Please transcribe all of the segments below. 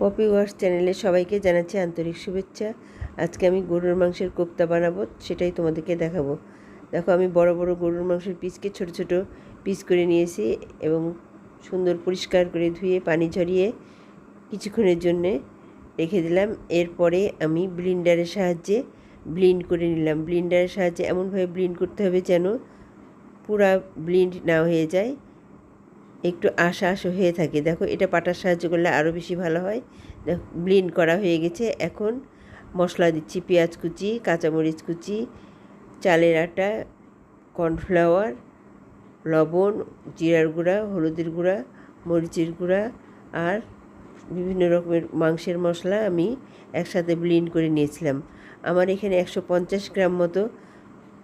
Poppy ওয়ার্স চ্যানেলে সবাইকে জানাচ্ছি আন্তরিক শুভেচ্ছা। আজকে আমি গরুর মাংসের কোপ্তা বানাবো, সেটাই তোমাদেরকে দেখাবো। দেখো, আমি বড় বড় গরুর মাংসের পিসকে ছোট ছোট পিস করে নিয়েছি এবং সুন্দর পরিষ্কার করে ধুয়ে পানি ঝরিয়ে কিছুক্ষণের জন্যে রেখে দিলাম। এরপরে আমি ব্লিন্ডারের সাহায্যে ব্লিন্ড করে নিলাম। ব্লিন্ডারের সাহায্যে এমনভাবে ব্লিন্ড করতে হবে যেন পুরা ব্লিন্ড না হয়ে যায়। একটু আশা আশা হয়ে থাকে। দেখো, এটা পাটার সাহায্য করলে আরও বেশি ভালো হয়। দেখো ব্লিন্ড করা হয়ে গেছে। এখন মশলা দিচ্ছি, পেঁয়াজ কুচি, কাঁচামরিচ কুচি, চালের আটা কর্নফ্লাওয়ার লবণ, জিরার গুঁড়া, হলুদের গুঁড়া, মরিচের গুঁড়া আর বিভিন্ন রকমের মাংসের মশলা আমি একসাথে ব্লিন্ড করে নিয়েছিলাম। আমার এখানে একশো পঞ্চাশ গ্রাম মতো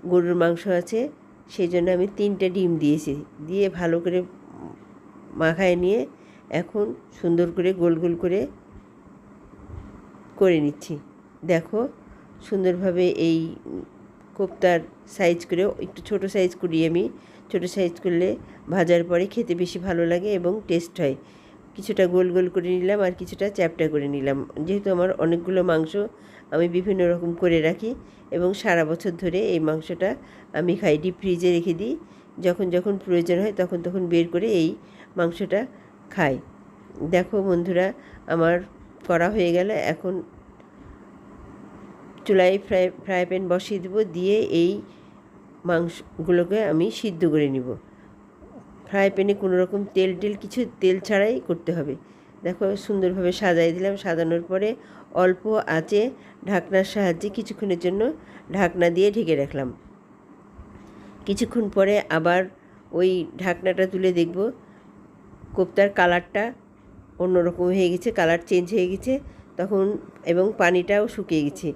গরুর মাংস আছে। সেই জন্য আমি তিনটে ডিম দিয়েছি। দিয়ে ভালো করে মাখায় নিয়ে এখন সুন্দর করে গোল গোল করে করে নিচ্ছি। দেখো সুন্দরভাবে এই কোপ্তার সাইজ করে একটু ছোট সাইজ করি আমি ছোট সাইজ করলে ভাজার পরে খেতে বেশি ভালো লাগে এবং টেস্ট হয়। কিছুটা গোল গোল করে নিলাম আর কিছুটা চ্যাপটা করে নিলাম। যেহেতু আমার অনেকগুলো মাংস আমি বিভিন্ন রকম করে রাখি এবং সারা বছর ধরে এই মাংসটা আমি খাই ডিপ ফ্রিজে রেখে দিই। যখন যখন প্রয়োজন হয় তখন তখন বের করে এই মাংসটা খাই। দেখো বন্ধুরা, আমার করা হয়ে গেলে। এখন চুলায় ফ্রাই ফ্রাই প্যান বসিয়ে দেবো, দিয়ে এই মাংসগুলোকে আমি সিদ্ধ করে নিব। ফ্রাই প্যানে কোনো রকম তেল, টেল কিছু, তেল ছাড়াই করতে হবে। দেখো সুন্দরভাবে সাজাই দিলাম। সাজানোর পরে অল্প আঁচে ঢাকনার সাহায্যে কিছুক্ষণের জন্য ঢাকনা দিয়ে ঢেকে রাখলাম। কিছুক্ষণ পরে আবার ওই ঢাকনাটা তুলে দেখব। কোপ্তার কালারটা অন্যরকম হয়ে গেছে, কালার চেঞ্জ হয়ে গেছে, তখন এবং পানিটাও শুকিয়ে গেছে।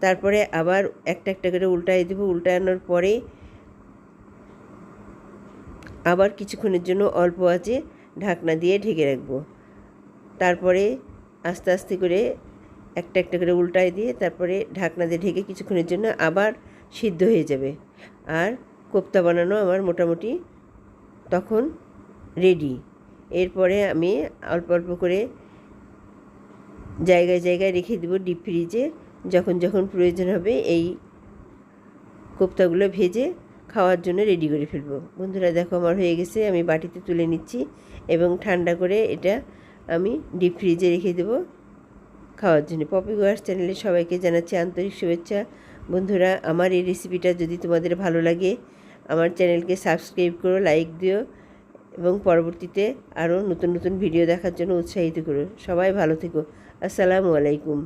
তারপরে আবার একটা একটা করে উল্টাই দেবো। উল্টানোর পরে আবার কিছুক্ষণের জন্য অল্প আছে ঢাকনা দিয়ে ঢেকে রাখব। তারপরে আস্তে আস্তে করে একটা একটা করে উল্টায় দিয়ে তারপরে ঢাকনা দিয়ে ঢেকে কিছুক্ষণের জন্য আবার সিদ্ধ হয়ে যাবে। আর কোপ্তা বানানো আমার মোটামুটি তখন রেডি এরপরে আমি অল্প অল্প করে জায়গায় জায়গায় রেখে দেবো ডিপ ফ্রিজে যখন যখন প্রয়োজন হবে এই কোপ্তাগুলো ভেজে খাওয়ার জন্য রেডি করে ফেলব। বন্ধুরা দেখো আমার হয়ে গেছে, আমি বাটিতে তুলে নিচ্ছি এবং ঠান্ডা করে এটা আমি ডিপ ফ্রিজে রেখে দেবো খাওয়ার জন্য। পপি গোয়ার্স চ্যানেলে সবাইকে জানাচ্ছি আন্তরিক শুভেচ্ছা। বন্ধুরা, আমার এই রেসিপিটা যদি তোমাদের ভালো লাগে আমার চ্যানেলকে সাবস্ক্রাইব করো, লাইক দিও এবং পরবর্তীতে আরও নতুন নতুন ভিডিও দেখার জন্য উৎসাহিত করো। সবাই ভালো থেকো। আসসালামু আলাইকুম।